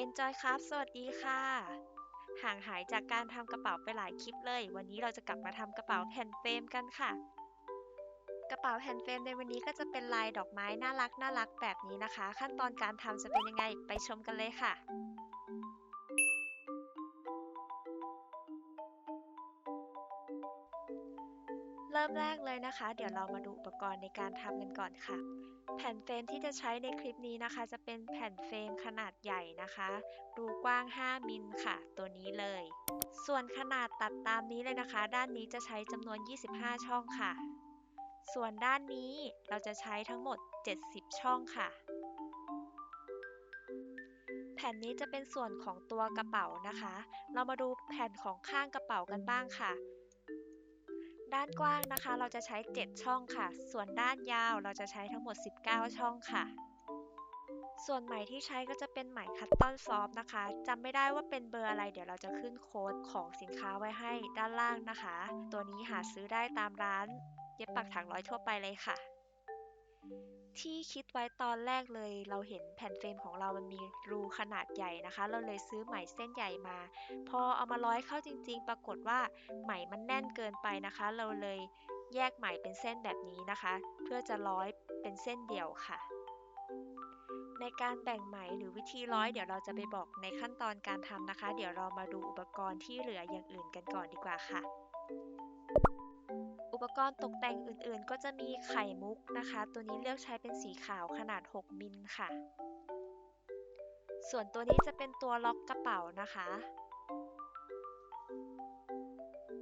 Enjoy ครับ สวัสดีค่ะ ห่างหายจากการทำกระเป๋าไปหลายคลิปเลย วันนี้เราจะกลับมาทำกระเป๋าแผ่นเฟรมกันค่ะ กระเป๋าแผ่นเฟรมในวันนี้ก็จะเป็นลายดอกไม้น่ารักน่ารักแบบนี้นะคะ ขั้นตอนการทำจะเป็นยังไงไปชมกันเลยค่ะเริ่มแรกเลยนะคะ เดี๋ยวเรามาดูอุปกรณ์ในการทำกันก่อนค่ะ แผ่นเฟรมที่จะใช้ในคลิปนี้นะคะ จะเป็นแผ่นเฟรมขนาดใหญ่นะคะ รูกว้าง 5 มิลค่ะ ตัวนี้เลย ส่วนขนาดตัดตามนี้เลยนะคะ ด้านนี้จะใช้จำนวน 25 ช่องค่ะ ส่วนด้านนี้เราจะใช้ทั้งหมด 70 ช่องค่ะ แผ่นนี้จะเป็นส่วนของตัวกระเป๋านะคะ เรามาดูแผ่นของข้างกระเป๋ากันบ้างค่ะ ด้านกว้างนะคะ เราจะใช้ 7 ช่องค่ะ ส่วนด้านยาวเราจะใช้ทั้งหมด 19 ช่องค่ะ ส่วนไหมที่ใช้ก็จะเป็นไหมคัตตอนซอฟนะคะจำไม่ได้ว่าเป็นเบอร์อะไร เดี๋ยวเราจะขึ้นโค้ดของสินค้าไว้ให้ด้านล่างนะคะ ตัวนี้หาซื้อได้ตามร้าน เย็บปักถักร้อยทั่วไปเลยค่ะ ที่คิดไว้ตอนแรกเลยเราเห็นแผ่นเฟรมของเรามันมีรูขนาดใหญ่นะคะ เราเลยซื้อไหมเส้นใหญ่มา พอเอามาร้อยเข้าจริง ๆ ปรากฏว่าไหมมันแน่นเกินไปนะคะ เราเลยแยกไหมเป็นเส้นแบบนี้นะคะ เพื่อจะร้อยเป็นเส้นเดียวค่ะ ในการแบ่งไหมหรือวิธีร้อยเดี๋ยวเราจะไปบอกในขั้นตอนการทำนะคะ เดี๋ยวเรามาดูอุปกรณ์ที่เหลืออย่างอื่นกันก่อนดีกว่าค่ะ ปกรณ์ตกแต่งอื่นๆ ก็จะมีไข่มุกนะคะ ตัวนี้เลือกใช้เป็นสีขาวขนาด 6 มิลค่ะ ส่วนตัวนี้จะเป็นตัวล็อกกระเป๋านะคะ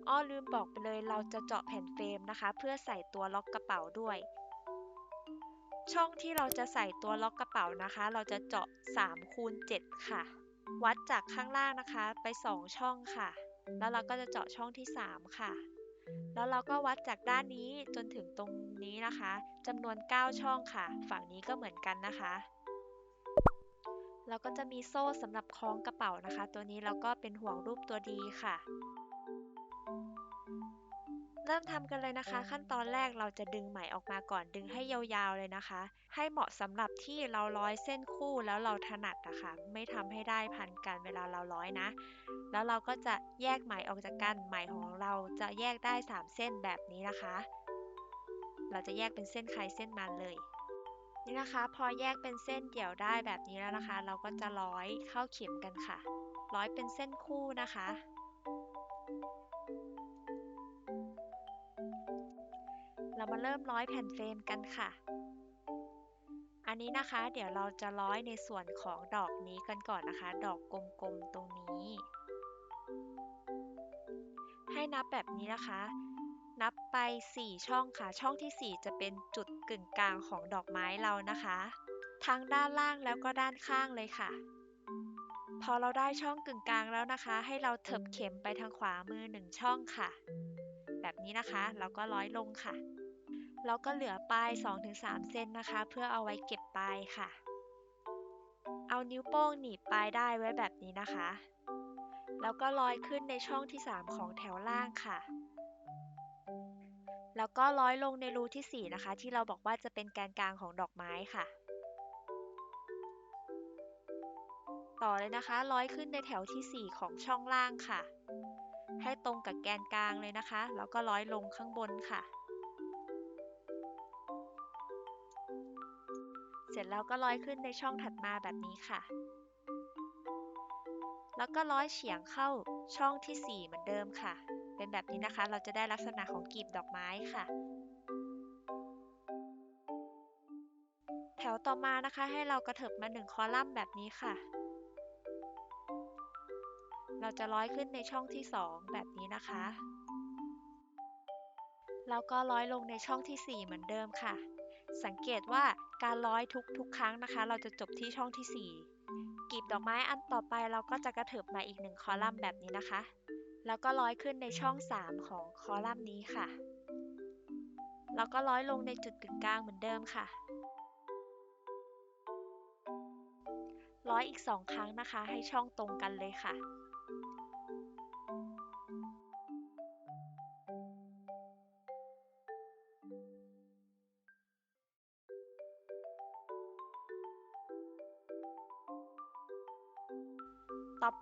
อ้อลืมบอกไปเลยเราจะเจาะแผ่นเฟรมนะคะ เพื่อใส่ตัวล็อกกระเป๋าด้วย ช่องที่เราจะใส่ตัวล็อกกระเป๋านะคะ เราจะเจาะ3คูณ7ค่ะ วัดจากข้างล่างนะคะไป 2 ช่องค่ะ แล้วเราก็จะเจาะช่องที่ 3 ค่ะ แล้วเราก็วัดจากด้านนี้จนถึงตรงนี้นะคะจำนวน 9 ช่องค่ะ ฝั่งนี้ก็เหมือนกันนะคะแล้วก็จะมีโซ่สำหรับคล้องกระเป๋านะคะ ตัวนี้เราก็เป็นห่วงรูปตัวดีค่ะ ริ่มทำกันเลยนะคะ ขั้นตอนแรกเราจะดึงไหมออกมาก่อนดึงให้ยาวๆเลยนะคะ ให้เหมาะสำหรับที่เราร้อยเส้นคู่แล้วเราถนัดนะคะไม่ทำให้ได้พันกันเวลาเราร้อยนะ แล้วเราก็จะแยกไหมออกจากกันไหมของเราจะแยกได้ 3 เส้นแบบนี้นะคะ เราจะแยกเป็นเส้นใครเส้นมันเลยนี่นะคะ พอแยกเป็นเส้นเดี่ยวได้แบบนี้แล้วนะคะ เราก็จะร้อยเข้าเข็มกันค่ะ ร้อยเป็นเส้นคู่นะคะ เรามาเริ่มร้อยแผ่นเฟรมกันค่ะ อันนี้นะคะ เดี๋ยวเราจะร้อยในส่วนของดอกนี้กันก่อนนะคะ ดอกกลมๆตรงนี้ ให้นับแบบนี้นะคะ นับไป 4 ช่องค่ะ ช่องที่ 4 จะเป็นจุดกึ่งกลางของดอกไม้เรานะคะ ทั้งด้านล่างแล้วก็ด้านข้างเลยค่ะพอเราได้ช่องกึ่งกลางแล้วนะคะ ให้เราเถิบเข็มไปทางขวามือ1ช่องค่ะ แบบนี้นะคะ เราก็ร้อยลงค่ะ แล้วก็เหลือปลาย 2-3 เซนนะคะ เพื่อเอาไว้เก็บปลายค่ะ เอานิ้วโป้งหนีบปลายได้ไว้แบบนี้นะคะ แล้วก็ร้อยขึ้นในช่องที่ 3 ของแถวล่างค่ะ แล้วก็ร้อยลงในรูที่ 4 นะคะ ที่เราบอกว่าจะเป็นแกนกลางของดอกไม้ค่ะ ต่อเลยนะคะ ร้อยขึ้นในแถวที่ 4 ของช่องล่างค่ะ ให้ตรงกับแกนกลางเลยนะคะ แล้วก็ร้อยลงข้างบนค่ะ เสร็จแล้วก็ร้อยขึ้นในช่องถัดมาแบบนี้ค่ะ แล้วก็ร้อยเฉียงเข้าช่องที่ 4 เหมือนเดิมค่ะ เป็นแบบนี้นะคะ เราจะได้ลักษณะของกลีบดอกไม้ค่ะ แถวต่อมานะคะ ให้เรากระเถิบมา1คอลัมน์แบบนี้ค่ะ เราจะร้อยขึ้นในช่องที่ 2 แบบนี้นะคะแล้วก็ร้อยลงในช่องที่ 4 เหมือนเดิมค่ะ สังเกตว่า การร้อยทุกทุกครั้งนะคะ เราจะจบที่ช่องที่ 4กีบดอกไม้อันต่อไปเราก็จะกระเถิบมาอีกหนึ่งคอลัมน์แบบนี้นะคะ แล้วก็ร้อยขึ้นในช่อง 3 ของคอลัมน์นี้ค่ะ แล้วก็ร้อยลงในจุดกึ่งกลางเหมือนเดิมค่ะ ร้อยอีก 2 ครั้งนะคะ ให้ช่องตรงกันเลยค่ะ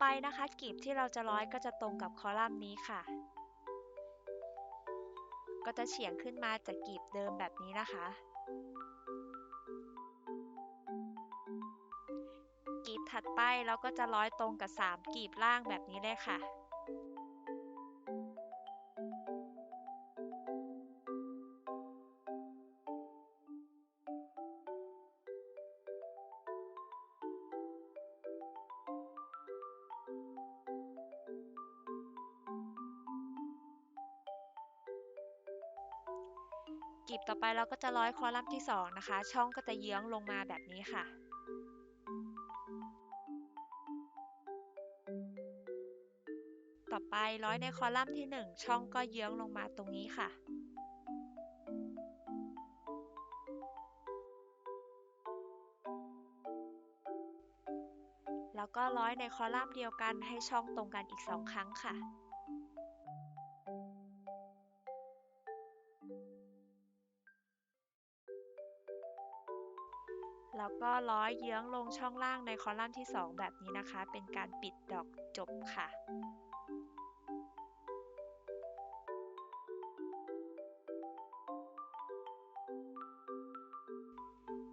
ไปนะคะกีบที่เราจะร้อยก็จะตรงกับคอลัมน์นี้ค่ะ ก็จะเฉียงขึ้นมาจากกีบเดิมแบบนี้นะคะกีบถัดไปเราก็จะร้อยตรงกับ 3กีบล่างแบบนี้เลยค่ะ กีบต่อไปเราก็จะร้อยคอลัมน์ที่ 2 นะคะ ช่องก็จะเยื้องลงมาแบบนี้ค่ะต่อไปร้อยในคอลัมน์ที่ 1 ช่องก็เยื้องลงมาตรงนี้ค่ะ แล้วก็ร้อยในคอลัมน์เดียวกันให้ช่องตรงกันอีก 2 ครั้งค่ะ ร้อยเยื้องลงช่องล่างในคอลัมน์ที่ 2 แบบนี้นะคะ เป็นการปิดดอกจบค่ะ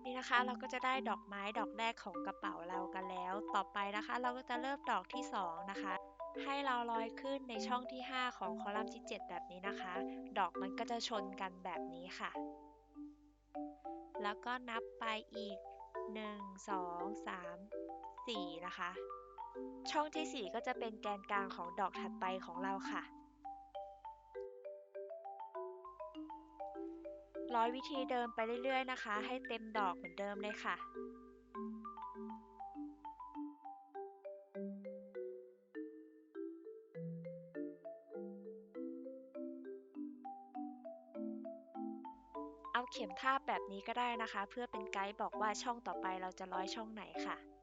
นี่นะคะเราก็จะได้ดอกไม้ดอกแรกของกระเป๋าเรากันแล้ว ต่อไปนะคะ เราก็จะเริ่มดอกที่ 2 นะคะ ให้เราลอยขึ้นในช่องที่ 5 ของคอลัมน์ที่ 7 แบบนี้นะคะ ดอกมันก็จะชนกันแบบนี้ค่ะ แล้วก็นับไปอีก 1 2 3 4นะคะ ช่องที่4ก็จะเป็นแกนกลางของดอกถัดไปของเราค่ะ ร้อยวิธีเดิมไปเรื่อยๆนะคะ ให้เต็มดอกเหมือนเดิมเลยค่ะ เข็มทาบแบบนี้ก็ได้นะคะ เพื่อเป็นไกด์บอกว่าช่องต่อไปเราจะร้อยช่องไหนค่ะ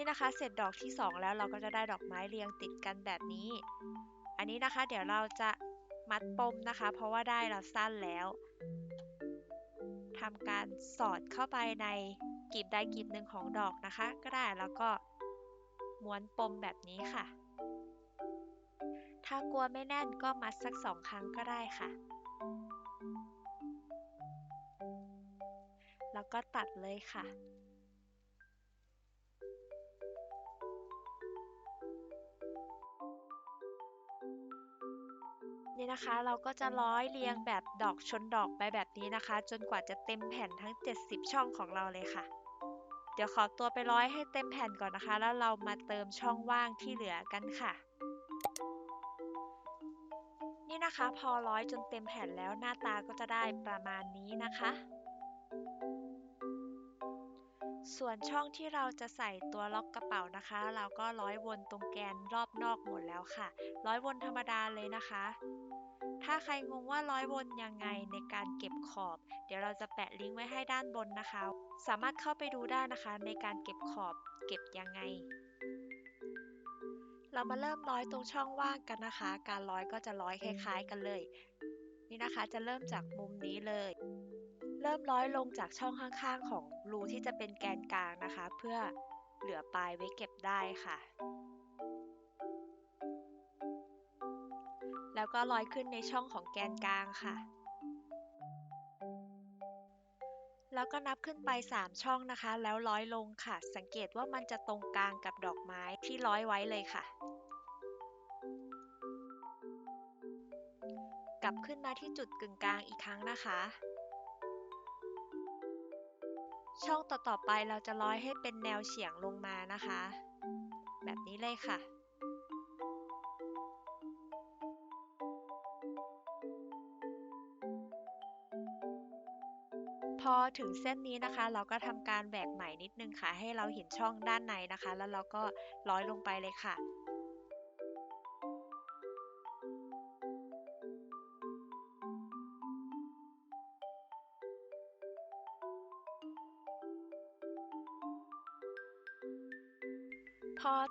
นี่นะคะ เสร็จดอกที่ 2 แล้วเราก็จะได้ดอกไม้เรียงติดกันแบบนี้ อันนี้นะคะ เดี๋ยวเราจะมัดปมนะคะ เพราะว่าได้เราสั้นแล้วทำการสอดเข้าไปในกีบใดกีบหนึ่งของดอกนะคะ ก็ได้แล้วก็ม้วนปมแบบนี้ค่ะ ถ้ากลัวไม่แน่นก็มัดสักสองครั้งก็ได้ค่ะ แล้วก็ตัดเลยค่ะ นะคะ เราก็จะร้อยเรียงแบบดอกชนดอกไปแบบนี้นะคะ จนกว่าจะเต็มแผ่นทั้ง 70 ช่องของเราเลยค่ะ เดี๋ยวขอตัวไปร้อยให้เต็มแผ่นก่อนนะคะ แล้วเรามาเติมช่องว่างที่เหลือกันค่ะ นี่นะคะพอร้อยจนเต็มแผ่นแล้วหน้าตาก็จะได้ประมาณนี้นะคะส่วนช่องที่เราจะใส่ตัวล็อกกระเป๋านะคะ เราก็ร้อยวนตรงแกนรอบนอกหมดแล้วค่ะ ร้อยวนธรรมดาเลยนะคะ ถ้าใครงงว่าร้อยวนยังไงในการเก็บขอบ เดี๋ยวเราจะแปะลิงก์ไว้ให้ด้านบนนะคะ สามารถเข้าไปดูได้นะคะในการเก็บขอบ เก็บยังไง เรามาเริ่มร้อยตรงช่องว่างกันนะคะ การร้อยก็จะร้อยคล้ายๆ กันเลย นี่นะคะจะเริ่มจากมุมนี้เลย เริ่มร้อยลงจากช่องข้างๆ ของรูที่จะเป็นแกนกลางนะคะ เพื่อเหลือปลายไว้เก็บได้ค่ะ แล้วก็ร้อยขึ้นในช่องของแกนกลางค่ะ แล้วก็นับขึ้นไป 3 ช่องนะคะ แล้วร้อยลงค่ะ สังเกตว่ามันจะตรงกลางกับดอกไม้ที่ร้อยไว้เลยค่ะ กลับขึ้นมาที่จุดกึ่งกลางอีกครั้งนะคะช่องต่อๆไปเราจะร้อยให้เป็นแนวเฉียงลงมานะคะ แบบนี้เลยค่ะ อถึงเส้นนี้นะคะ เราก็ทำการแบกไหมนิดนึงค่ะ ให้เราเห็นช่องด้านในนะคะ แล้วเราก็ร้อยลงไปเลยค่ะ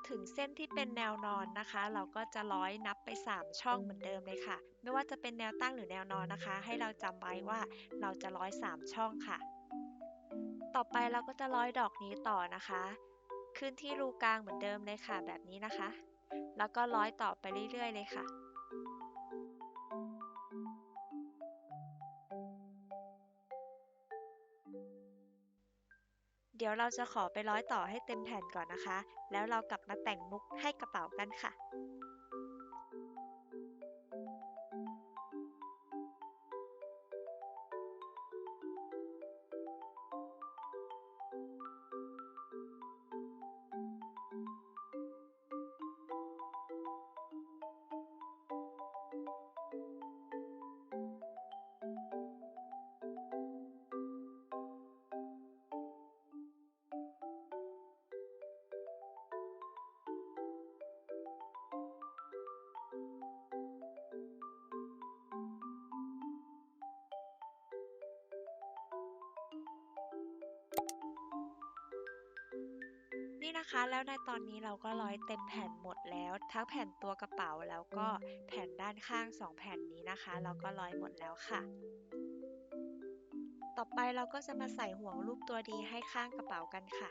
ถึงเส้นที่เป็นแนวนอนนะคะ เราก็จะร้อยนับไป 3 ช่องเหมือนเดิมเลยค่ะ ไม่ว่าจะเป็นแนวตั้งหรือแนวนอนนะคะ ให้เราจำไว้ว่าเราจะร้อย 3 ช่องค่ะ ต่อไปเราก็จะร้อยดอกนี้ต่อนะคะ ขึ้นที่รูกลางเหมือนเดิมเลยค่ะ แบบนี้นะคะ แล้วก็ร้อยต่อไปเรื่อยๆ เลยค่ะ ดี๋ยวเราจะขอไปร้อยต่อให้เต็มแผ่นก่อนนะคะ แล้วเรากลับมาแต่งมุกให้กระเป๋ากันค่ะ แล้วในตอนนี้เราก็ร้อยเต็มแผ่นหมดแล้ว ทั้งแผ่นตัวกระเป๋าแล้วก็แผ่นด้านข้าง 2 แผ่นนี้นะคะ เราก็ร้อยหมดแล้วค่ะ ต่อไปเราก็จะมาใส่ห่วงรูปตัวดีให้ข้างกระเป๋ากันค่ะ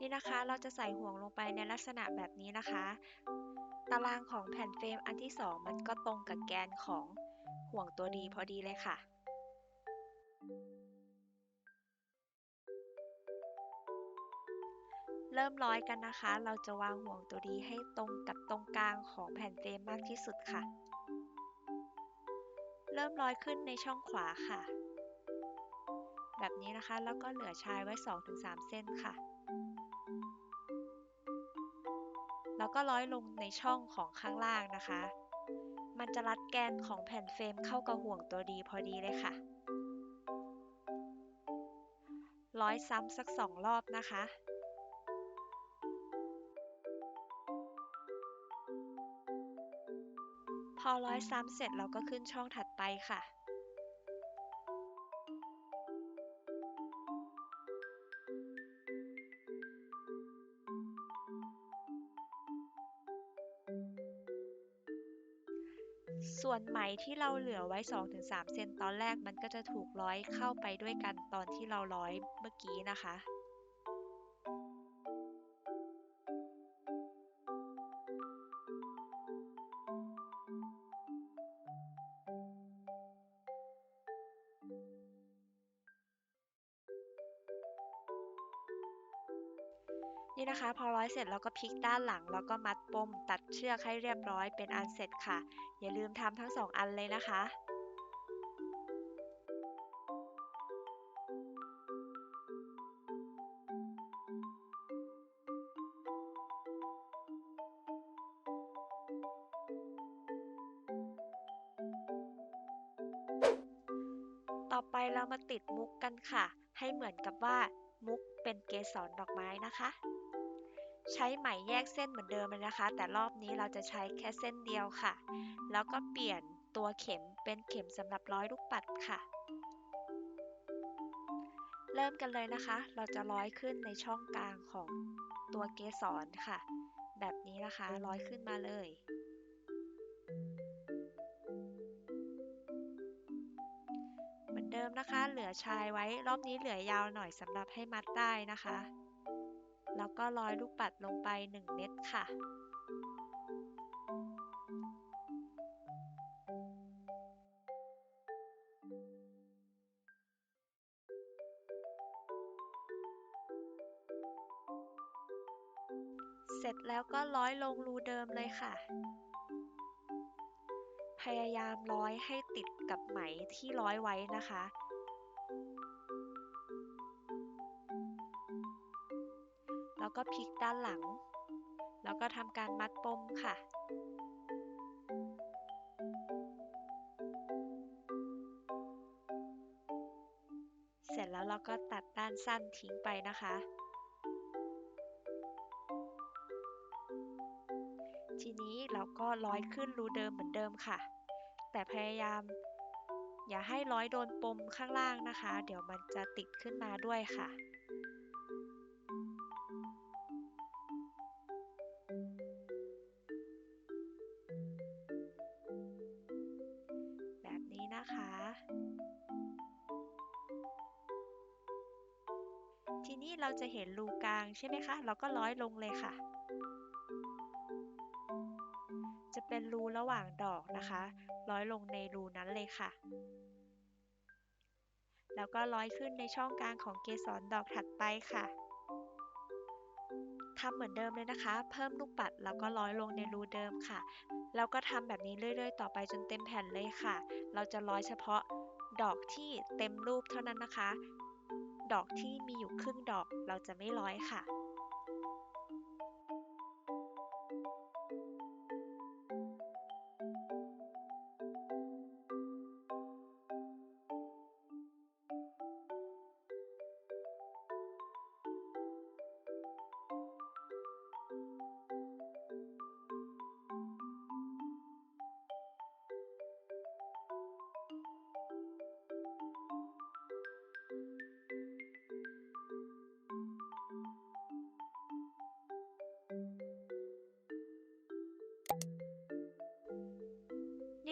นี่นะคะเราจะใส่ห่วงลงไปในลักษณะแบบนี้นะคะ ตารางของแผ่นเฟรมอันที่ 2 มันก็ตรงกับแกนของห่วงตัวดีพอดีเลยค่ะ เริ่มร้อยกันนะคะ เราจะวางห่วงตัวดีให้ตรงกับตรงกลางของแผ่นเฟรมมากที่สุดค่ะ เริ่มร้อยขึ้นในช่องขวาค่ะ แบบนี้นะคะ แล้วก็เหลือชายไว้ 2-3 เส้นค่ะ แล้วก็ร้อยลงในช่องของข้างล่างนะคะ มันจะรัดแกนของแผ่นเฟรมเข้ากับห่วงตัวดีพอดีเลยค่ะ ร้อยซ้ำสักสองรอบนะคะ อร้อยซ้ำเสร็จเราก็ขึ้นช่องถัดไปค่ะส่วนไหมที่เราเหลือไว้ 2-3 เซนตอนแรกมันก็จะถูกร้อยเข้าไปด้วยกันตอนที่เราร้อยเมื่อกี้นะคะ นี่นะคะ พอร้อยเสร็จเราก็พลิกด้านหลัง แล้วก็มัดปมตัดเชือกให้เรียบร้อยเป็นอันเสร็จค่ะ อย่าลืมทำทั้งสองอันเลยนะคะต่อไปเรามาติดมุกกันค่ะ ให้เหมือนกับว่ามุกเป็นเกสรดอกไม้นะคะ ใช้ไหมแยกเส้นเหมือนเดิมเลยนะคะ แต่รอบนี้เราจะใช้แค่เส้นเดียวค่ะ แล้วก็เปลี่ยนตัวเข็มเป็นเข็มสำหรับร้อยลูกปัดค่ะ เริ่มกันเลยนะคะ เราจะร้อยขึ้นในช่องกลางของตัวเกสรค่ะ แบบนี้นะคะร้อยขึ้นมาเลยเหมือนเดิมนะคะ เหลือชายไว้ รอบนี้เหลือยาวหน่อยสำหรับให้มัดได้นะคะ แล้วก็ร้อยลูกปัดลงไป 1 เม็ดค่ะ เสร็จแล้วก็ร้อยลงรูเดิมเลยค่ะพพยายามร้อยให้ติดกับไหมที่ร้อยไว้นะคะ ก็พลิกด้านหลัง แล้วก็ทำการมัดปมค่ะ เสร็จแล้วเราก็ตัดด้านสั้นทิ้งไปนะคะ ทีนี้เราก็ร้อยขึ้นรูเดิมเหมือนเดิมค่ะ แต่พยายามอย่าให้ร้อยโดนปมข้างล่างนะคะ เดี๋ยวมันจะติดขึ้นมาด้วยค่ะ ช่ไหมคะ เราก็ร้อยลงเลยค่ะ จะเป็นรูระหว่างดอกนะคะ ร้อยลงในรูนั้นเลยค่ะ แล้วก็ร้อยขึ้นในช่องกลางของเกสรดอกถัดไปค่ะทำเหมือนเดิมเลยนะคะ เพิ่มลูกปัดแล้วก็ร้อยลงในรูเดิมค่ะ แล้วก็ทำแบบนี้เรื่อย ๆ ต่อไปจนเต็มแผ่นเลยค่ะ เราจะร้อยเฉพาะดอกที่เต็มรูปเท่านั้นนะคะ ดอกที่มีอยู่ครึ่งดอกเราจะไม่ร้อยค่ะ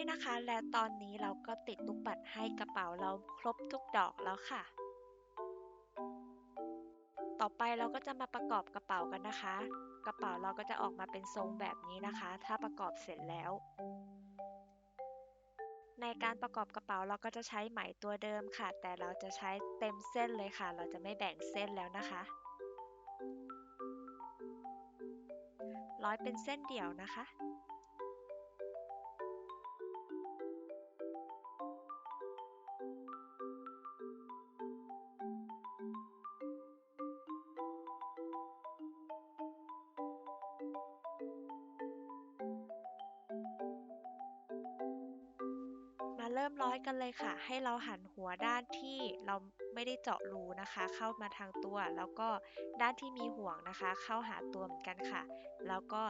นี่นะคะ และตอนนี้เราก็ติดลูกปัดให้กระเป๋าเราครบทุกดอกแล้วค่ะ ต่อไปเราก็จะมาประกอบกระเป๋ากันนะคะ กระเป๋าเราก็จะออกมาเป็นทรงแบบนี้นะคะ ถ้าประกอบเสร็จแล้ว ในการประกอบกระเป๋าเราก็จะใช้ไหมตัวเดิมค่ะ แต่เราจะใช้เต็มเส้นเลยค่ะ เราจะไม่แบ่งเส้นแล้วนะคะร้อยเป็นเส้นเดี่ยวนะคะ เริ่มร้อยกันเลยค่ะ ให้เราหันหัวด้านที่เราไม่ได้เจาะรูนะคะ เข้ามาทางตัว แล้วก็ด้านที่มีห่วงนะคะ เข้าหาตัวเหมือนกันค่ะ แล้วก็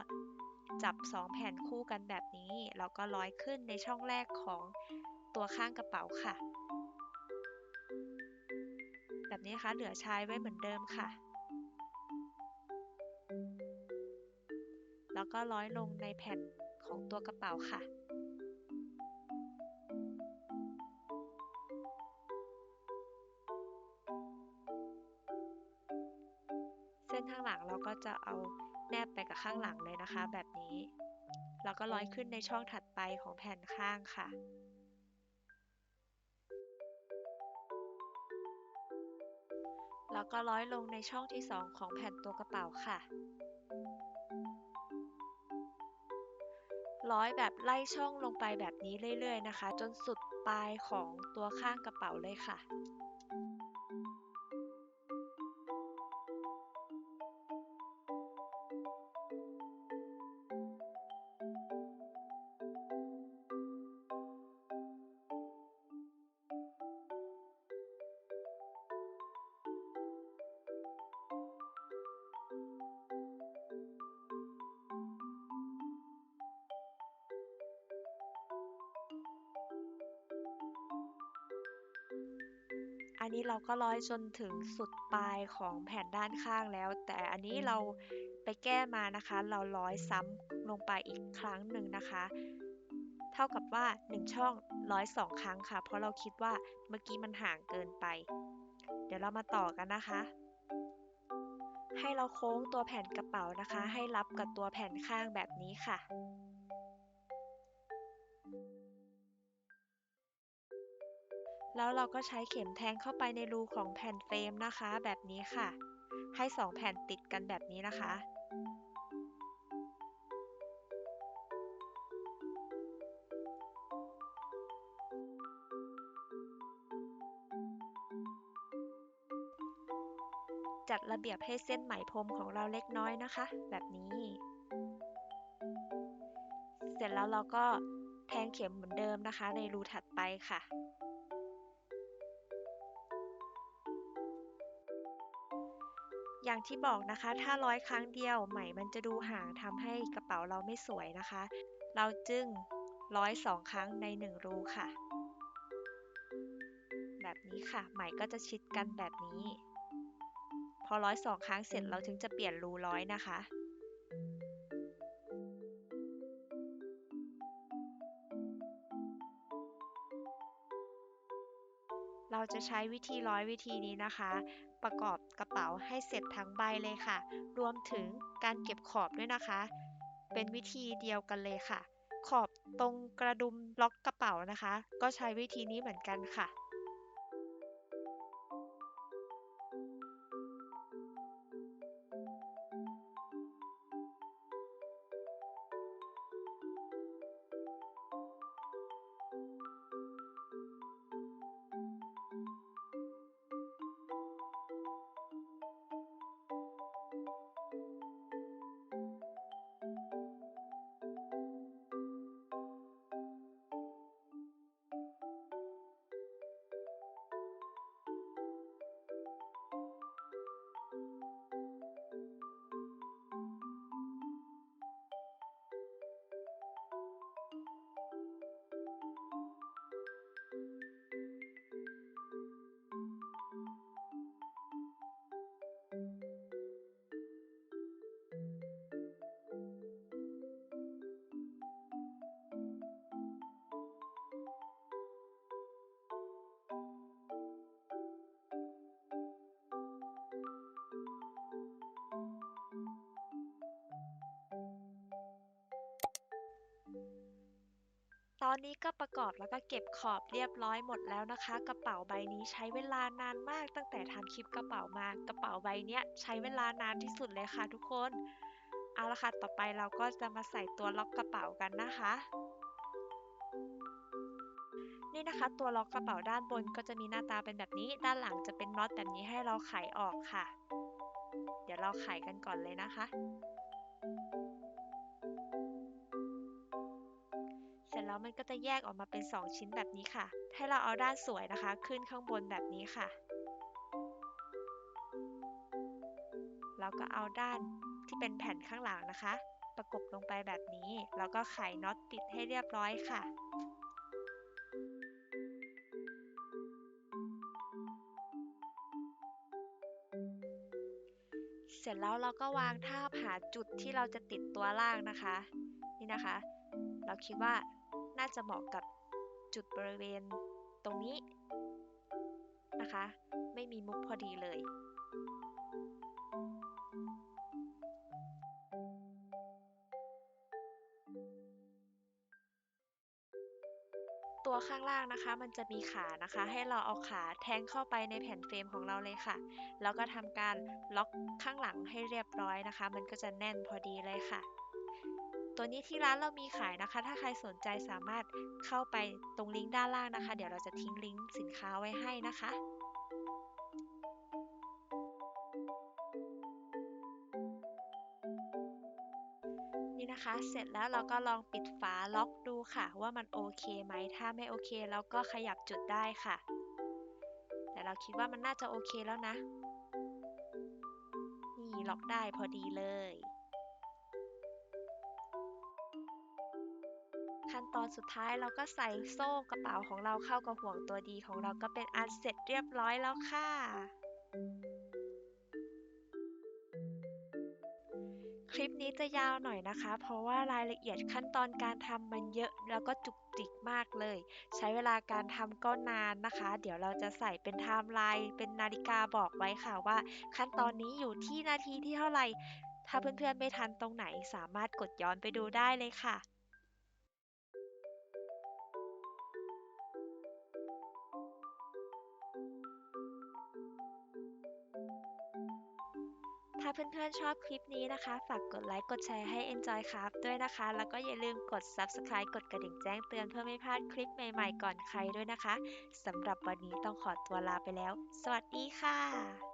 จับ 2 แผ่นคู่กันแบบนี้ แล้วก็ร้อยขึ้นในช่องแรกของตัวข้างกระเป๋าค่ะ แบบนี้นะคะเหลือชายไว้เหมือนเดิมค่ะ แล้วก็ร้อยลงในแผ่นของตัวกระเป๋าค่ะ นข้างหลังเราก็จะเอาแนบไปกับข้างหลังเลยนะคะ แบบนี้แล้วก็ร้อยขึ้นในช่องถัดไปของแผ่นข้างค่ะแล้วก็ร้อยลงในช่องที่ 2 ของแผ่นตัวกระเป๋าค่ะ ร้อยแบบไล่ช่องลงไปแบบนี้เรื่อยๆนะคะ จนสุดปลายของตัวข้างกระเป๋าเลยค่ะ อันนี้เราก็ร้อยจนถึงสุดปลายของแผ่นด้านข้างแล้ว แต่อันนี้เราไปแก้มานะคะ เราร้อยซ้ำลงไปอีกครั้งหนึ่งนะคะ เท่ากับว่า 1 ช่องร้อยสองครั้งค่ะ เพราะเราคิดว่าเมื่อกี้มันห่างเกินไป เดี๋ยวเรามาต่อกันนะคะ ให้เราโค้งตัวแผ่นกระเป๋านะคะ ให้รับกับตัวแผ่นข้างแบบนี้ค่ะ แล้วเราก็ใช้เข็มแทงเข้าไปในรูของแผ่นเฟรมนะคะ แบบนี้ค่ะ ให้สองแผ่นติดกันแบบนี้นะคะ จัดระเบียบให้เส้นไหมพรมของเราเล็กน้อยนะคะ แบบนี้ เสร็จแล้วเราก็แทงเข็มเหมือนเดิมนะคะ ในรูถัดไปค่ะ อย่างที่บอกนะคะ ถ้าร้อยครั้งเดียวไหมมันจะดูห่างทำให้กระเป๋าเราไม่สวยนะคะ เราจึงร้อยสองครั้งในหนึ่งรูค่ะ แบบนี้ค่ะ ไหมก็จะชิดกันแบบนี้ พอร้อยสองครั้งเสร็จเราถึงจะเปลี่ยนรูร้อยนะคะเราจะใช้วิธีร้อยวิธีนี้นะคะ ประกอบกระเป๋าให้เสร็จทั้งใบเลยค่ะ รวมถึงการเก็บขอบด้วยนะคะ เป็นวิธีเดียวกันเลยค่ะ ขอบตรงกระดุมล็อกกระเป๋านะคะ ก็ใช้วิธีนี้เหมือนกันค่ะ ตอนนี้ก็ประกอบแล้วก็เก็บขอบเรียบร้อยหมดแล้วนะคะ กระเป๋าใบนี้ใช้เวลานานมากตั้งแต่ทำคลิปกระเป๋ามากระเป๋าใบนี้ใช้เวลานานที่สุดเลยค่ะทุกคนเอาละค่ะต่อไปเราก็จะมาใส่ตัวล็อกกระเป๋ากันนะคะ นี่นะคะ ตัวล็อกกระเป๋าด้านบนก็จะมีหน้าตาเป็นแบบนี้ ด้านหลังจะเป็นน็อตแบบนี้ให้เราไขออกค่ะ เดี๋ยวเราไขกันก่อนเลยนะคะ มันก็จะแยกออกมาเป็น 2 ชิ้นแบบนี้ค่ะ ให้เราเอาด้านสวยนะคะ ขึ้นข้างบนแบบนี้ค่ะ แล้วก็เอาด้านที่เป็นแผ่นข้างหลังนะคะ ประกบลงไปแบบนี้ แล้วก็ไขน็อตติดให้เรียบร้อยค่ะเสร็จแล้วเราก็วางทาบหาจุดที่เราจะติดตัวล่างนะคะ นี่นะคะ เราคิดว่า น่าจะเหมาะกับจุดบริเวณตรงนี้นะคะ ไม่มีมุกพอดีเลย ตัวข้างล่างนะคะ มันจะมีขานะคะ ให้เราเอาขาแทงเข้าไปในแผ่นเฟรมของเราเลยค่ะ แล้วก็ทำการล็อกข้างหลังให้เรียบร้อยนะคะ มันก็จะแน่นพอดีเลยค่ะ ตัวนี้ที่ร้านเรามีขายนะคะ ถ้าใครสนใจสามารถเข้าไปตรงลิงก์ด้านล่างนะคะ เดี๋ยวเราจะทิ้งลิงก์สินค้าไว้ให้นะคะนี่นะคะเสร็จแล้วเราก็ลองปิดฝาล็อกดูค่ะ ว่ามันโอเคไหมถ้าไม่โอเคเราก็ขยับจุดได้ค่ะ แต่เราคิดว่ามันน่าจะโอเคแล้วนะ นี่ล็อกได้พอดีเลย ตอนสุดท้ายเราก็ใส่โซ่กระเป๋าของเราเข้ากับห่วงตัวดีของเราก็เป็นอันเสร็จเรียบร้อยแล้วค่ะ คลิปนี้จะยาวหน่อยนะคะ เพราะว่ารายละเอียดขั้นตอนการทำมันเยอะแล้วก็จุกจิกมากเลย ใช้เวลาการทำก็นานนะคะ เดี๋ยวเราจะใส่เป็นไทม์ไลน์เป็นนาฬิกาบอกไว้ค่ะว่า ขั้นตอนนี้อยู่ที่นาทีที่เท่าไหร่ถ้าเพื่อนๆไม่ทันตรงไหนสามารถกดย้อนไปดูได้เลยค่ะ เพื่อนๆชอบคลิปนี้นะคะ ฝากกดไลค์กดแชร์ให้ Enjoy ครับด้วยนะคะ แล้วก็อย่าลืมกด Subscribe กดกระดิ่งแจ้งเตือนเพื่อไม่พลาดคลิปใหม่ๆก่อนใครด้วยนะคะสำหรับวันนี้ต้องขอตัวลาไปแล้ว สวัสดีค่ะ